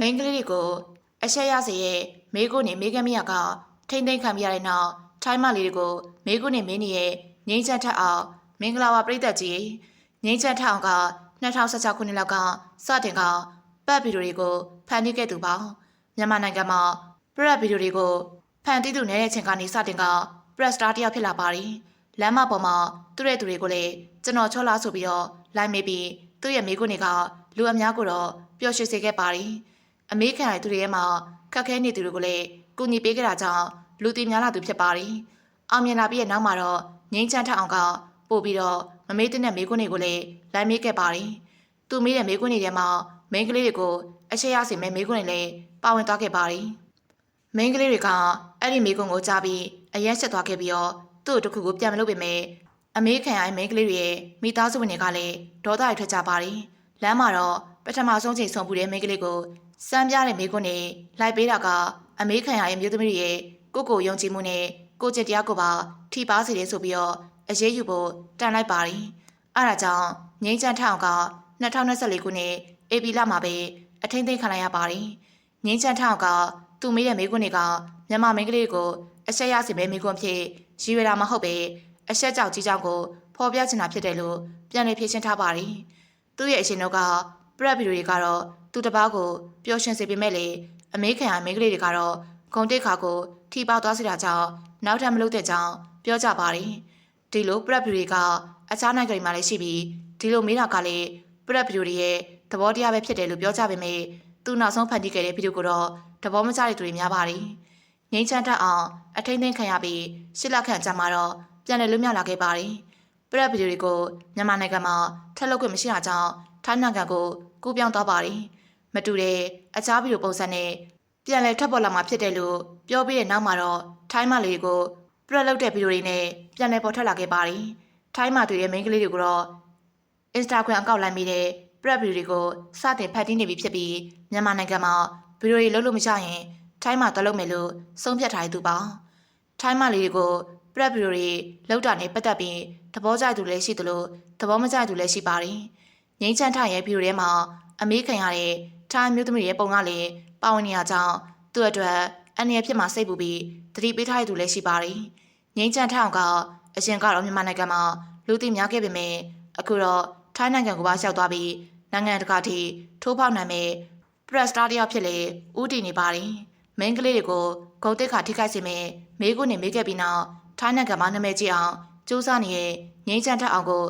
မိန်းကလေးတွေကိုအရှက်ရစေရဲ့မိကိုနေမိကမရကထိမ့်သိမ့်ခံပြရတဲ့နောက်ထိုင်းမလေးတွေကိုမိကိုနေမင်းကြီးရဲ့ငိမ့်ချက်ထက်အောင်မင်္ဂလာပါပြိသက်ကြီးငိမ့်ချက်ထက်အောင်က2016ခုနှစ်လောက်ကစတင်ကပတ်ဗီဒီယိုတွေကိုဖန်တီးခဲ့သူပါမြန်မာနိုင်ငံမှာပရက်ဗီဒီယိုတွေကိုဖန်တီးသူနေတဲ့ချိန်ကနေစတင်က press star တယောက်ဖြစ်လာပါတယ်လမ်းမပေါ်မှာသူ့ရဲ့သူတွေကိုလည်းကျွန်တော်ချောလာဆိုပြီးတော့လိုက်မေးပြီးသူ့ရဲ့မိကိုနေကလူအများကိုတော့ပျော်ရွှင်စေခဲ့ပါတယ် အမေခံရသူတွေရဲ့မှာခက်ခဲနေသူတွေကိုလည်းကူညီပေးကြတာကြောင့်လူသိများလာသူဖြစ်ပါတယ်။အောင်မြင်လာပြီးတဲ့နောက်မှာတော့ငိမ့်ချမ်းထအောင်ကပို့ပြီးတော့မမေးတဲ့မေးခွန်းတွေကိုလည်းလိုက်မေးခဲ့ပါတယ်။သူမေးတဲ့မေးခွန်းတွေထဲမှာမိန်းကလေးတွေကိုအရှက်ရစေမဲ့မေးခွန်းတွေလည်းပါဝင်သွားခဲ့ပါတယ်။မိန်းကလေးတွေကအဲ့ဒီမေးခွန်းကိုကြားပြီးအရက်ဆက်သွားခဲ့ပြီးတော့သူ့ကိုတစ်ခုကိုပြန်မလုပ်ပေမဲ့အမေခံရတဲ့မိန်းကလေးတွေရဲ့မိသားစုဝင်တွေကလည်းဒေါသတွေထွက်ကြပါတယ်။လမ်းမှာတော့ပထမဆုံးချိန်ဆုံပူတဲ့မိန်းကလေးကို စမ်းပြတဲ့မိကွန်းနဲ့လိုက်ပေးတာကအမေခံရရဲ့မျိုးသမီးတွေရဲ့ကိုကိုယုံကြည်မှုနဲ့ကိုကျင့်တရားကိုပါထိပါစေတယ်ဆိုပြီးတော့အရေးယူဖို့တန်လိုက်ပါတယ်။အဲဒါကြောင့်ငိမ့်ချန်ထောင်က2024ခုနှစ်ဧပြီလမှာပဲအထင်းသိမ်းခံလိုက်ရပါတယ်။ငိမ့်ချန်ထောင်ကသူ့မေးတဲ့မိကွန်းတွေကမြန်မာမိန်းကလေးကိုအဆက်ရစီမဲမိကွန်းဖြစ်ရည်ရွယ်တာမဟုတ်ပဲအဆက်ကြောက်ကြီးကြောင့်ကိုဖော်ပြချင်တာဖြစ်တယ်လို့ပြန်လည်ဖြေရှင်းထားပါတယ်။သူ့ရဲ့အရှင်တို့ကပရက်ဗီဒီယိုတွေကတော့ သူ့တပားကိုပျော်ရွှင်စေပေမဲ့လေအမေခံရမိန်းကလေးတွေကတော့ဂုံတိတ်ခါကိုထိပေါက်သွားစေတာကြောင့်နောက်ထပ်မလုပ်တဲ့ကြောင်းပြောကြပါတယ်။ဒီလိုပရက်ဗီဒီယိုကအခြားနိုင်ငံတွေမှာလည်းရှိပြီးဒီလိုမေးတာကလည်းပရက်ဗီဒီယိုတွေရဲ့သဘောတရားပဲဖြစ်တယ်လို့ပြောကြပေမဲ့သူနောက်ဆုံးဖန်တီးခဲ့တဲ့ဗီဒီယိုကိုတော့သဘောမကျတဲ့သူတွေများပါတယ်။ငိမ့်ချမ်းတက်အောင်အထိမ့်သိမ်းခံရပြီးရှစ်လခန့်ကြာမှတော့ပြန်လည်လွတ်မြောက်လာခဲ့ပါတယ်။ပရက်ဗီဒီယိုတွေကိုမြန်မာနိုင်ငံမှာထက်လုပ်ခွင့်မရှိတာကြောင့်ထိုင်းနိုင်ငံကိုကူးပြောင်းသွားပါတယ်။ မတူတဲ့အခြားဗီဒီယိုပုံစံနဲ့ပြန်လည်ထွက်ပေါ်လာမှာဖြစ်တယ်လို့ပြောပြီးတဲ့နောက်မှာတော့ထိုင်းမလေးကိုပရက်လုပ်တဲ့ဗီဒီယိုတွေနဲ့ပြန်လည်ပေါ်ထွက်လာခဲ့ပါတယ်။ထိုင်းမှာတွေ့တဲ့မိန်းကလေးတွေကိုတော့ Instagram အကောင့်လိုက်မိတဲ့ prep ဗီဒီယိုတွေကိုစတင်ဖတ်တီးနေပြီဖြစ်ပြီးမြန်မာနိုင်ငံမှာဗီဒီယိုတွေလုပ်လို့မရရင်ထိုင်းမှာသွားလုပ်မယ်လို့ဆုံးဖြတ်ထားတဲ့သူပါ။ထိုင်းမှာလေးတွေကို prep ဗီဒီယိုတွေလောက်တာနဲ့ပတ်သက်ပြီးသဘောကျသူလည်းရှိသလိုသဘောမကျသူလည်းရှိပါတယ်။ငိမ့်ချမ်းထရဲ့ဗီဒီယိုထဲမှာအမေးခံရတဲ့ ထိုင်းမျိုးသမီးရဲ့ပုံကလည်းပါဝင်နေရကြောင်းသူ့အတွက်အန္တရာယ်ဖြစ်မှာစိတ်ပူပြီးသတိပေးထားတဲ့သူလည်းရှိပါတယ်။ငိမ့်ချမ်းထအောင်ကအရင်ကတော့မြန်မာနိုင်ငံမှာလူသိများခဲ့ပေမဲ့အခုတော့ထိုင်းနိုင်ငံကိုပါရောက်သွားပြီးနိုင်ငံတကာထိထိုးဖောက်နိုင်မဲ့ press star တယောက်ဖြစ်လေဦးတည်နေပါတယ်။မင်းကလေးတွေကိုဂုံတက်ခါထိခိုက်စေမဲ့မေးခွန်းနေမေးခဲ့ပြီးနောက်ထိုင်းနိုင်ငံမှာနာမည်ကြီးအောင်စူးစမ်းနေတဲ့ငိမ့်ချမ်းထအောင်ကို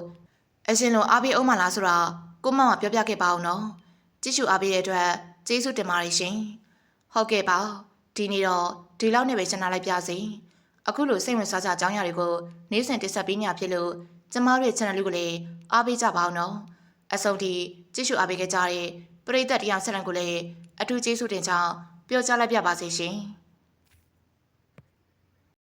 အရှင်လိုအားပေးအောင်မလားဆိုတာကိုမမပြောပြခဲ့ပါအောင်နော်။ ကြည့်ရှုအားပေးတဲ့အတွက်ကျေးဇူးတင်ပါတယ်ရှင်။ဟုတ်ကဲ့ပါ။ဒီနေ့တော့ဒီလောက်နဲ့ပဲရှင်းလာလိုက်ပါစေ။အခုလိုစိတ်ဝင်စားကြအကြောင်းအရာတွေကိုနေ့စဉ်တင်ဆက်ပေးညာဖြစ်လို့ကျမတို့ရဲ့ channel လေးကိုလည်းအားပေးကြပါအောင်နော်။အဆုံးထိကြည့်ရှုအားပေးခဲ့ကြတဲ့ပရိသတ်တရားဆက်လံကိုလည်းအထူးကျေးဇူးတင်ကြောင်းပြောကြားလိုက်ပြပါစေရှင်။